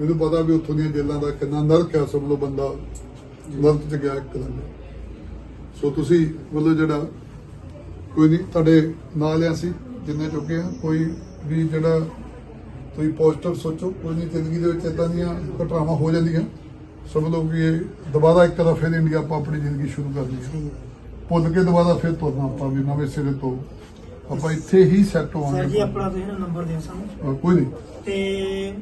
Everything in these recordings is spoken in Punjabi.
ਮੈਨੂੰ ਪਤਾ ਵੀ ਉੱਥੋਂ ਦੀਆਂ ਜੇਲ੍ਹਾਂ ਦਾ ਕਿੰਨਾ ਨਰਕ ਹੈ ਸਭ ਲੋ ਬੰਦਾ ਨਰਕ ਚ ਗਿਆ ਇੱਕ ਦਿਨ। ਸੋ ਤੁਸੀਂ ਮਤਲਬ ਜਿਹੜਾ ਕੋਈ ਨਹੀਂ ਤੁਹਾਡੇ ਨਾਲ ਆ ਸੀ ਜਿੰਨੇ ਚੁੱਕੇ ਆ ਕੋਈ ਵੀ ਜਿਹੜਾ ਤੁਸੀਂ ਪੋਜ਼ਿਟਿਵ ਸੋਚੋ ਕੋਈ ਨਹੀਂ ਜ਼ਿੰਦਗੀ ਦੇ ਵਿੱਚ ਇਦਾਂ ਦੀਆਂ ਘਟਨਾਵਾਂ ਹੋ ਜਾਂਦੀਆਂ। ਸਮਝ ਲਓ ਕਿ ਇਹ ਦੁਬਾਰਾ ਇੱਕ ਵਾਰ ਫਿਰ ਇੰਡੀਆ ਆਪਾਂ ਆਪਣੀ ਜ਼ਿੰਦਗੀ ਸ਼ੁਰੂ ਕਰਨੀ ਹੈ ਭੁੱਲ ਕੇ ਦੁਬਾਰਾ ਫਿਰ ਤੁਰਨਾ ਆਪਾਂ ਵੀ ਨਵੇਂ ਸਿਰੇ ਤੋਂ। ਆਪਾਂ ਇੱਥੇ ਹੀ ਸੈੱਟ ਸਰ ਜੀ ਹੋਵਾਂਗੇ ਆਪਣਾ ਤੁਸੀਂ ਨੰਬਰ ਦਿਓ ਸਾਨੂੰ। ਕੋਈ ਨਹੀਂ। ਤੇ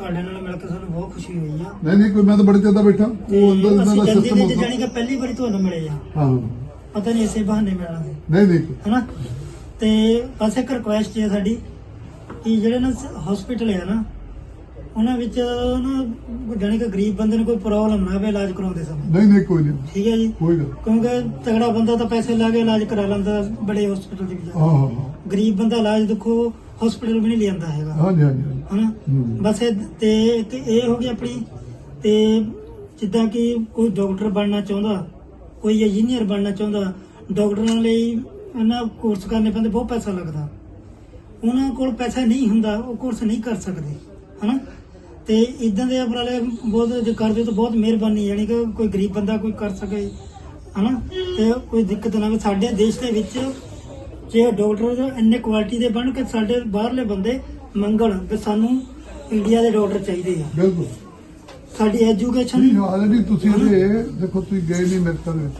ਤੁਹਾਡੇ ਨਾਲ ਮਿਲ ਕੇ ਸਾਨੂੰ ਬਹੁਤ ਖੁਸ਼ੀ ਹੋਈ ਆ। ਨਹੀਂ ਨਹੀਂ ਕੋਈ ਮੈਂ ਤਾਂ ਬੜੇ ਚਿਰ ਦਾ ਬੈਠਾ। ਉਹ ਅੰਦਰ ਦਾ ਸਿਸਟਮ ਹੁੰਦਾ ਜਾਣੀ ਕਿ ਪਹਿਲੀ ਵਾਰੀ ਤੁਹਾਨੂੰ ਮਿਲੇ ਆ। ਹਾਂ। ਪਤਾ ਨਹੀਂ ਇਸੇ ਬਹਾਨੇ ਮਿਲਣਾ ਸੀ। ਨਹੀਂ ਨਹੀਂ। ਹਨਾ? ਤੇ ਬਸ ਇੱਕ ਰਿਕੁਐਸਟ ਹੈ ਸਾਡੀ ਕਿ ਜਿਹੜੇ ਨਾ ਹਸਪੀਟਲ ਹੈ ਨਾ ਉਹਨਾਂ ਵਿੱਚ ਨਾ ਜਾਣੀ ਕਿ ਗਰੀਬ ਬੰਦੇ ਨੂੰ ਕੋਈ ਪ੍ਰੋਬਲਮ ਨਾ ਆਵੇ ਇਲਾਜ ਕਰਾਉਂਦੇ ਸਮੇਂ। ਨਹੀਂ ਨਹੀਂ ਕੋਈ ਨਹੀਂ। ਠੀਕ ਹੈ ਜੀ? ਕੋਈ ਗੱਲ ਕਿਉਂਕਿ ਤਗੜਾ ਬੰਦਾ ਤਾਂ ਪੈਸੇ ਲਾ ਕੇ ਇਲਾਜ ਕਰਾ ਲੈਂਦਾ ਬੜੇ ਹਸਪੀਟਲ ਦੇ ਵਿੱਚ। ਹਾਂ ਹਾਂ ਹਾਂ। ਗਰੀਬ ਬੰਦਾ ਇਲਾਜ ਦੇਖੋ ਹਸਪੀਟਲ ਵੀ ਨਹੀਂ ਲਿਆਂਦਾ ਹੈਗਾ। ਹਾਂਜੀ ਹਾਂਜੀ। ਹਨਾ। ਬਸ ਇਹ ਤੇ ਇੱਕ ਇਹ ਹੋ ਗਈ ਆਪਣੀ ਤੇ ਜਿੱਦਾਂ ਕਿ ਕੋਈ ਡਾਕਟਰ ਬਣਨਾ ਚਾਹੁੰਦਾ ਕੋਈ ਇੰਜੀਨੀਅਰ ਬਣਨਾ ਚਾਹੁੰਦਾ ਡਾਕਟਰਾਂ ਲਈ ਇਹਨਾਂ ਕੋਰਸ ਕਰਨੇ ਪੈਂਦੇ ਬਹੁਤ ਪੈਸਾ ਲੱਗਦਾ। ਉਹਨਾਂ ਕੋਲ ਪੈਸਾ ਨਹੀਂ ਹੁੰਦਾ ਉਹ ਕੋਰਸ ਨਹੀਂ ਕਰ ਸਕਦੇ ਹਨਾ? ਤੇ ਇਦਾਂ ਦੇ ਉਪਰਾਲੇ ਬਹੁਤ ਜੇ ਕਰਦੇ ਤਾਂ ਬਹੁਤ ਮਿਹਰਬਾਨੀ ਯਾਨੀ ਕਿ ਕੋਈ ਗਰੀਬ ਬੰਦਾ ਕੋਈ ਕਰ ਸਕੇ ਹਨਾ? ਤੇ ਕੋਈ ਦਿੱਕਤ ਨਾ ਆਵੇ ਸਾਡੇ ਦੇਸ਼ ਦੇ ਵਿੱਚ ਜੇ ਡਾਕਟਰ ਇੰਨੇ ਕੁਆਲਿਟੀ ਦੇ ਬਣ ਕੇ ਸਾਡੇ ਬਾਹਰਲੇ ਬੰਦੇ ਮੰਗਣ ਕਿ ਸਾਨੂੰ ਇੰਡੀਆ ਦੇ ਡਾਕਟਰ ਚਾਹੀਦੇ ਆ। ਬਿਲਕੁਲ। ਸਾਡੀ ਐਜੂਕੇਸ਼ਨ ਨਹੀਂ ਆਲਰੇਡੀ ਤੁਸੀਂ ਇਹਦੇ ਦੇਖੋ ਤੁਸੀਂ ਗਏ ਨਹੀਂ ਅਮਰੀਕਾ ਦੇ ਵਿੱਚ।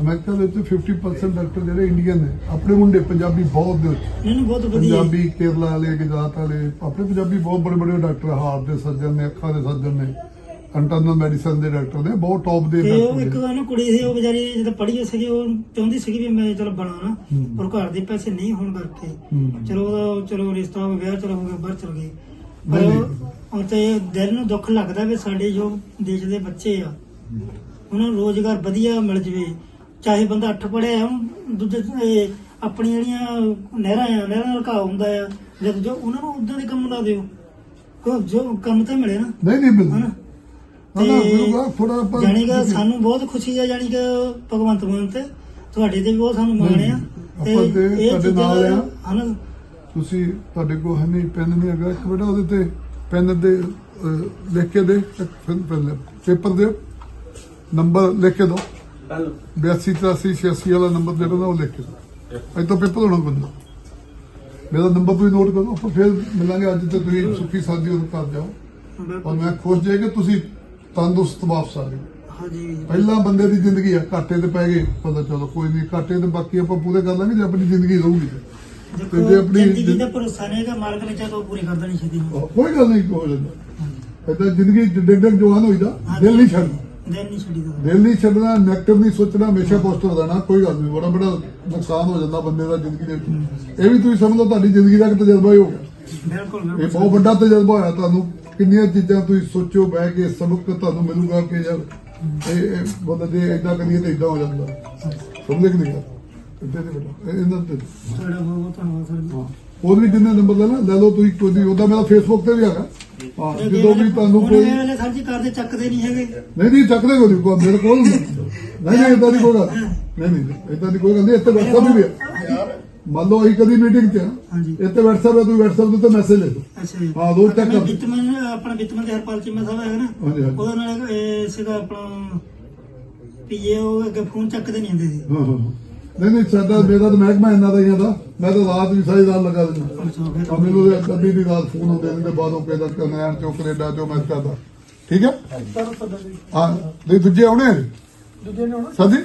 ਅਮਰੀਕਾ ਦੇ ਵਿੱਚ 50% ਡਾਕਟਰ ਜਿਹੜੇ ਇੰਡੀਅਨ ਨੇ। ਆਪਣੇ ਮੁੰਡੇ ਪੰਜਾਬੀ ਬਹੁਤ ਦੇ ਇਹਨੂੰ ਬਹੁਤ ਵਧੀਆ ਪੰਜਾਬੀ ਕੇਰਲਾ ਵਾਲੇ ਗੁਜਰਾਤ ਵਾਲੇ ਆਪਣੇ ਪੰਜਾਬੀ ਬਹੁਤ ਬੜੇ ਬੜੇ ਡਾਕਟਰ ਹਾਰਟ ਦੇ ਸਰਜਨ ਨੇ ਅੱਖਾਂ ਦੇ ਸਰਜਨ ਨੇ। ਇੰਟਰਨਲ ਮੈਡੀਸਨ ਦੇ ਡਾਕਟਰ ਨੇ ਬਹੁਤ ਟੌਪ ਦੇ ਤੇ ਉਹ ਇੱਕ ਨੇ ਉਹਨੂੰ ਕੁੜੀ ਸੀ ਉਹ ਵਿਚਾਰੀ ਜਦੋਂ ਪੜ੍ਹੀ ਸੀਗੀ ਉਹ ਚਾਹੁੰਦੀ ਸੀਗੀ ਵੀ ਮੈਂ ਚਲ ਬਣਾ ਨਾ ਹੂੰ। ਪਰ ਘਰ ਦੇ ਪੈਸੇ ਨਹੀਂ ਹੋਣ ਕਰਕੇ। ਹੂੰ। ਚਲੋ ਉਹਦਾ ਚਲੋ ਰਿਸ਼ਤਾ ਹੋ ਗਿਆ ਚਲੋ ਹੋ ਗਿਆ ਬਾਹਰ ਚਲ ਨਹੀਂ, ਨਹੀਂ। ਪਰ ਉਹ ਤੇ ਦਿਲ ਨੂੰ ਦੁੱਖ ਲੱਗਦਾ ਵੀ ਸਾਡੇ ਜੋ ਦੇਸ਼ ਦੇ ਬੱਚੇ ਆ ਉਹਨਾਂ ਨੂੰ ਰੋਜ਼ਗਾਰ ਵਧੀਆ ਮਿਲ ਜਵੇ। ਚਾਹੇ ਬੰਦਾ ਅੱਠ ਪੜਿਆ ਹੁਣ ਦੂਜੇ ਇਹ ਆਪਣੀਆਂ ਜਿਹੜੀਆਂ ਨਹਿਰਾਂ ਆ ਨਹਿਰਾਂ ਦਾ ਘਾਹ ਹੁੰਦਾ ਆ ਜਦ ਜੋ ਉਹਨਾਂ ਨੂੰ ਉਦਾਂ ਦੇ ਕੰਮ ਲਾ ਦਿਓ। ਕੋ ਜੋ ਕੰਮ ਤਾਂ ਮਿਲੇ ਨਾ। ਨਹੀਂ ਨਹੀਂ ਹਨਾ? ਨਾ ਨਾ ਬਿਲਕੁਲ ਜਾਣੀ ਕਿ ਸਾਨੂੰ ਬਹੁਤ ਖੁਸ਼ੀ ਆ ਜਾਣੀ ਕਿ ਭਗਵੰਤ ਮਾਨ ਤੇ ਤੁਹਾਡੇ ਤੇ ਵੀ ਬਹੁਤ ਸਾਨੂੰ ਮਾਣ ਆ। ਤੇ ਇਹ ਤੁਹਾਡੇ ਨਾਲ ਦਾ- ਆ। ਹਨਾ। ਤੁਸੀਂ ਤੁਹਾਡੇ ਕੋਲ ਹੈ ਨਹੀਂ ਪੈਨ ਨਹੀਂ ਹੈਗਾ। ਇੱਕ ਬੇਟਾ ਉਹਦੇ ਤੇ ਪੈਨ ਦੇ ਲਿਖ ਕੇ ਦੇ। ਪੇਪਰ ਦੇ ਨੰਬਰ ਲਿਖ ਕੇ ਦਿਓ 82 83 86 ਵਾਲਾ ਨੰਬਰ ਜਿਹੜਾ ਨਾ ਉਹ ਲਿਖ ਕੇ ਦਿਓ ਅੱਜ ਤੋਂ ਪੇਪਰ ਹੋਣਾ ਕੋਈ ਮੇਰਾ ਨੰਬਰ ਤੁਸੀਂ ਨੋਟ ਕਰੋ। ਫਿਰ ਮਿਲਾਂਗੇ ਅੱਜ ਤੇ ਤੁਸੀਂ ਸੁੱਖੀ ਸਾਦੀ ਉਹ ਕਰ ਜਾਓ। ਔਰ ਮੈਂ ਖੁਸ਼ ਜੇ ਕਿ ਤੁਸੀਂ ਤੰਦਰੁਸਤ ਵਾਪਸ ਆ ਗਏ। ਹਾਂਜੀ। ਪਹਿਲਾਂ ਬੰਦੇ ਦੀ ਜ਼ਿੰਦਗੀ ਆ ਘਾਟੇ ਤੇ ਪੈ ਗਏ। ਪਤਾ ਚਲੋ ਕੋਈ ਨਹੀਂ ਘਾਟੇ ਤੇ ਬਾਕੀ ਆਪਾਂ ਪੂਰੇ ਕਰ ਲਾਂਗੇ ਜੇ ਆਪਣੀ ਜ਼ਿੰਦਗੀ ਰਹੂਗੀ ਤੇ। ਤੇ ਜੇ ਆਪਣੀ ਜ਼ਿੰਦਗੀ ਦਾ ਭਰੋਸਾ ਨਹੀਂ ਹੈਗਾ ਮਾਲਕ ਨੇ ਚਾਹੇ ਤਾਂ ਉਹ ਪੂਰੀ ਕਰ ਦੇਣੀ ਛੇਤੀ ਆਹ, ਕੋਈ ਗੱਲ ਨਹੀਂ ਹੋ ਜਾਂਦਾ ਏਦਾਂ ਜ਼ਿੰਦਗੀ ਡਿੱਗ ਜਵਾਨ ਹੋਈਦਾ ਦਿਲ ਨਹੀਂ ਛੱਡਣਾ। ਦਿਨ ਨਹੀਂ ਛੱਡੀਦਾ। ਦਿਲ ਨਹੀਂ ਛੱਡਣਾ ਨੈਗੇਟਿਵ ਨਹੀਂ ਸੋਚਣਾ ਹਮੇਸ਼ਾ ਪੋਜ਼ਿਟਿਵ ਰਹਿਣਾ ਕੋਈ ਗੱਲ ਨਹੀਂ। ਬੜਾ ਬੜਾ ਨੁਕਸਾਨ ਹੋ ਜਾਂਦਾ ਬੰਦੇ ਦਾ ਜ਼ਿੰਦਗੀ ਦੇ ਵਿੱਚ। ਇਹ ਵੀ ਤੁਸੀਂ ਸਮਝ ਤੁਹਾਡੀ ਜ਼ਿੰਦਗੀ ਦਾ ਇੱਕ ਤਜਰਬਾ ਹੀ ਹੋ ਗਿਆ। ਬਿਲਕੁਲ। ਇਹ ਬਹੁਤ ਵੱਡਾ ਤਜਰਬਾ ਹੋਇਆ ਤੁਹਾਨੂੰ। ਕਿੰਨੀਆਂ ਚੀਜ਼ਾਂ ਤੁਸੀਂ ਸੋਚੋ ਬਹਿ ਕੇ ਸਬਕ ਤੁਹਾਨੂੰ ਮਿਲੂਗਾ ਕਿ ਯਾਰ ਇਹ ਇਹ ਬੰਦਾ ਜੇ ਇਦਾਂ ਕਰੀਏ ਤਾਂ ਇਦਾਂ ਹੋ ਜਾਂਦਾ। ਸਮਝ ਕਿ ਨਹੀਂ? ਇੱਦਾਂ ਦੇ ਬੇਟਾ ਇਹ- ਇਹਨਾਂ ਤੇ। ਤੁਹਾਡਾ ਬਹੁਤ ਬਹੁਤ ਧੰਨਵਾਦ ਸਰ। ਜੀ ਹਾਂ। ਹੋਰ ਵੀ ਜਿੰਨੇ ਨੰਬਰ ਲੈਣਾ ਲੈ ਲਓ ਤੁਸੀਂ ਕੋਈ ਉਹਦਾ ਮੇਰਾ ਫੇਸਬੁੱਕ ਤੇ ਵੀ ਹੈਗਾ। ਹਾਂ। ਜਦੋਂ ਵੀ ਤੁਹਾਨੂੰ ਕੋਈ ਇਹ ਵੇਲੇ ਸਰ ਜੀ ਕਰਦੇ ਚੱਕਦੇ ਨਹੀਂ ਹੈਗੇ। ਨਹੀਂ ਨਹੀਂ ਚੱਕਦੇ ਕੋਈ ਮੇਰੇ ਕੋਲ ਨਹੀਂ ਨਹੀਂ ਇਦਾਂ ਦੀ ਕੋਈ ਗੱਲ ਨਹੀਂ ਨਹੀਂ ਇਦਾਂ ਦੀ ਕੋਈ ਗੱਲ ਨਹੀਂ ਇੱਥੇ WhatsApp ਵੀ ਹੈ। ਮੰਨ ਲਓ ਅਸੀਂ ਕਦੀ ਮੀਟਿੰਗ 'ਚ ਆ, ਹਾਂਜੀ। ਇੱਥੇ WhatsApp ਹੈ ਤੁਸੀਂ WhatsApp ਦੇ ਉੱਤੇ ਮੈਸੇਜ ਲੈ ਦਿਓ ਅੱਛਾ ਜੀ। ਹਾਂ, ਰੋਜ਼ check ਆਪਣਾ ਬਿੱਤਮਨ ਆਪਣਾ ਬਿੱਤਮਨ ਦੇ ਹਰਪਾਲ ਚੀਮਾ ਸਾਹਿਬ ਹੈਗਾ ਨਾ। ਹਾਂਜੀ ਹਾਂਜੀ। ਉਹਦੇ ਨਾਲ ਇਹ ਸੀਗਾ ਆਪਣਾ ਪੀਏ ਉਹ ਅੱਗੇ ਫੋਨ ਚੱਕਦੇ ਨਹੀਂ ਹੁੰਦੇ ਸੀ। ਹਾਂ ਹਾਂ ਨਹੀਂ ਨਹੀਂ ਸਾਡਾ ਮੇਰਾ ਤਾਂ ਮਹਿਕਮਾ ਇੰਨਾ ਦਾ ਹੀ ਆਦਾ ਮੈਂ ਤਾਂ ਰਾਤ ਵੀ ਸਾਰੀ ਰਾਤ ਲਗਾ ਦਿੰਦਾ। ਅੱਛਾ ਫਿਰ ਮੈਨੂੰ ਤਾਂ ਅੱਧੀ ਦੀ ਰਾਤ ਫੋਨ ਆਉਂਦੇ ਨੇ ਤੇ ਬਾਅਦੋਂ ਕਹਿੰਦਾ ਕਨੈਣ ਚੋਂ ਕੈਨੇਡਾ ਚੋਂ ਮੈਂ ਕਰਦਾ ਠੀਕ ਹੈ? ਸਰ ਪਤਾ ਨਹੀਂ ਹਾਂ ਨਹੀਂ ਦੂਜੇ ਆਉਣੇ? ਦੂਜੇ ਨੇ ਸਰ ਜੀ